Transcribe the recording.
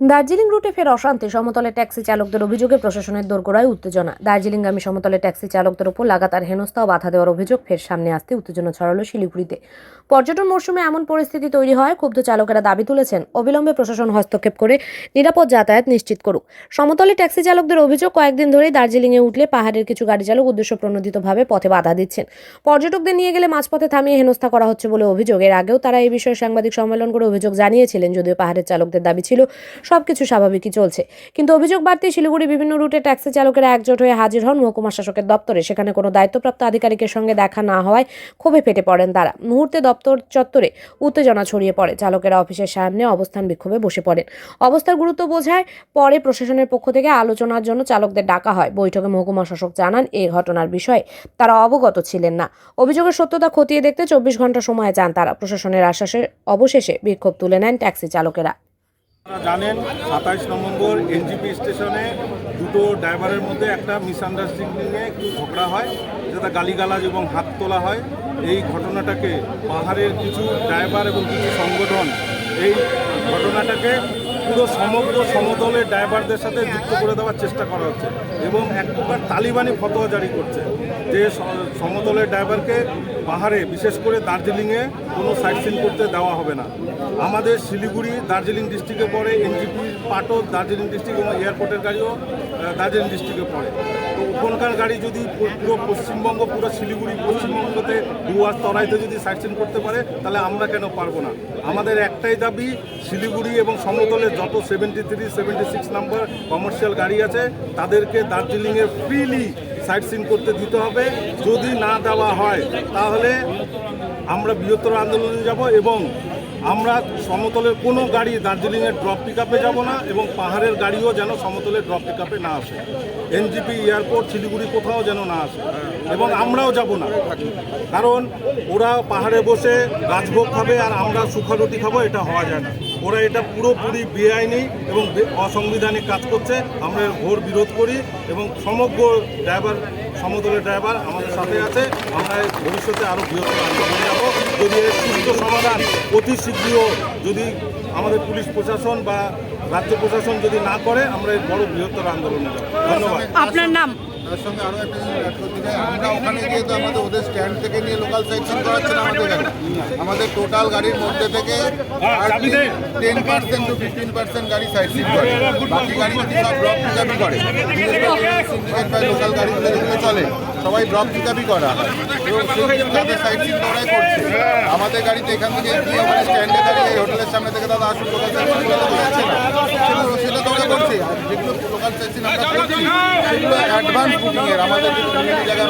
দার্জিলিং রুটে ফের অশান্তি। সমতলে ট্যাক্সি চালকদের অভিযোগে প্রশাসনের দোরগোড়ায় উত্তেজনা। দার্জিলিংগামী সমতলে ট্যাক্সি চালকদের ওপর লাগাতার হেনস্থা ও বাধা দেওয়ার অভিযোগ ফের সামনে আসতে উত্তেজনা ছড়ালো শিলিগুড়িতে। পর্যটন মরশুমে এমন পরিস্থিতি তৈরি হয়, ক্ষুব্ধ চালকেরা দাবি তুলেছেন, অবিলম্বে প্রশাসন হস্তক্ষেপ করে নিরাপদ যাতায়াত নিশ্চিত করুক। সমতলে ট্যাক্সি চালকদের অভিযোগ কয়েকদিন ধরেই দার্জিলিংয়ে উঠলে পাহাড়ের কিছু গাড়ি চালক উদ্দেশ্য প্রণোদিতভাবে পথে বাধা দিচ্ছেন। পর্যটকদের নিয়ে গেলে মাঝপথে থামিয়ে হেনস্থা করা হচ্ছে বলে অভিযোগ। এর আগেও তারা এই বিষয়ে সাংবাদিক সম্মেলন করে অভিযোগ জানিয়েছিলেন, যদিও পাহাড়ের চালকদের দাবি ছিল সবকিছু স্বাভাবিকই চলছে। কিন্তু অভিযোগ বাড়তেই শিলিগুড়ি বিভিন্ন রুটে ট্যাক্সি চালকেরা একজোট হয়ে হাজির হন মহকুমা শাসকের দপ্তরে। সেখানে কোনো দায়িত্বপ্রাপ্ত আধিকারিকের সঙ্গে দেখা না হওয়ায় ক্ষোভে ফেটে পড়েন তারা। মুহূর্তে দপ্তর চত্বরে উত্তেজনা ছড়িয়ে পড়ে। চালকেরা অফিসের সামনে অবস্থান বিক্ষোভে বসে পড়েন। অবস্থার গুরুত্ব বোঝায় পরে প্রশাসনের পক্ষ থেকে আলোচনার জন্য চালকদের ডাকা হয়। বৈঠকে মহকুমা শাসক জানান এই ঘটনার বিষয়ে তারা অবগত ছিলেন না। অভিযোগের সত্যতা খতিয়ে দেখতে চব্বিশ ঘণ্টা সময় চান তারা। প্রশাসনের আশ্বাসে অবশেষে বিক্ষোভ তুলে নেন ট্যাক্সি চালকেরা। জানেন, সাতাইশ নম্বর এনজিপি স্টেশনে দুটো ড্রাইভারের মধ্যে একটা মিসআন্ডারস্ট্যান্ডিংয়ে একটু ঝগড়া হয়, যেটা গালিগালাজ এবং হাত তোলা হয়। এই ঘটনাটাকে পাহাড়ের কিছু ড্রাইভার এবং কিছু সংগঠন এই ঘটনাটাকে পুরো সমগ্র সমতলের ড্রাইভারদের সাথে যুক্ত করে দেওয়ার চেষ্টা করা হচ্ছে এবং এক প্রকার তালিবানি ফতোয়া জারি করছে যে সমতলের ড্রাইভারকে পাহাড়ে, বিশেষ করে দার্জিলিংয়ে কোনো সাইট সিন করতে দেওয়া হবে না। আমাদের শিলিগুড়ি, দার্জিলিং ডিস্ট্রিক্টে পড়ে এনজিপির পাটও দার্জিলিং ডিস্ট্রিক্ট এবং এয়ারপোর্টের গাড়িও দার্জিলিং ডিস্ট্রিক্টে পড়ে। তো ওখানকার গাড়ি যদি পুরো পশ্চিমবঙ্গ, পুরো শিলিগুড়ি, পশ্চিমবঙ্গতে ডুয়ার তরাইতে যদি সাইট সিন করতে পারে, তাহলে আমরা কেন পারব না? আমাদের একটাই দাবি, শিলিগুড়ি এবং সমতলে যত seventy three seventy six number commercial গাড়ি আছে, তাদেরকে দার্জিলিংয়ে ফ্রিলি সাইট সিন করতে দিতে হবে। যদি না দেওয়া হয়, তাহলে আমরা বৃহত্তর আন্দোলনে যাব এবং আমরা সমতলের কোনো গাড়ি দার্জিলিংয়ের ড্রপ পিক আপে যাব না এবং পাহাড়ের গাড়িও যেন সমতলের ড্রপ পিক আপে না আসে। এনজিপি, এয়ারপোর্ট, শিলিগুড়ি কোথাও যেন না আসে এবং আমরাও যাব না। কারণ ওরা পাহাড়ে বসে রাজভোগ খাবে আর আমরা সুখারুটি খাব, এটা হওয়া যায় না। ওরা এটা পুরোপুরি বেআইনি এবং অসংবিধানিক কাজ করছে। আমরা ঘোর বিরোধ করি এবং সমগ্র ড্রাইভার সমতলের ড্রাইভার আমাদের সাথে আছে। আমরা ভবিষ্যতে আরও বৃহত্তর আন্দোলনে যাব যদি এর সুস্থ সমাধান অতি শীঘ্র যদি আমাদের পুলিশ প্রশাসন বা রাজ্য প্রশাসন যদি না করে, আমরা এর বড় বৃহত্তর আন্দোলনে যাব। ধন্যবাদ। আপনার নাম? তার সঙ্গে আরও একটা জিনিস add করতে চাই, আমরা ওখানে গিয়ে তো আমাদের ওদের স্ট্যান্ড থেকে নিয়ে লোকাল সাইড সিন করাচ্ছে না আমাদের গাড়ি। আমাদের টোটাল গাড়ির মধ্যে থেকে ten percent to fifteen percent গাড়ি সাইড সিন করে। বাকি গাড়ি যদি সব ড্রপ পিকআপই করে। সিন্ডিকেট বা লোকাল গাড়িগুলো যেগুলো চলে সবাই ড্রপ পিকআপই করা এবং তাদের সাইড সিন করাই করছে। আমাদের গাড়িতে এখান থেকে গিয়ে আমাদের স্ট্যান্ডে দাঁড়িয়ে এই হোটেলের সামনে থেকে দাদা আসুন লোকাল সাইড সেগুলো অ্যাডভান্স বুকিংয়ের আমাদের জায়গা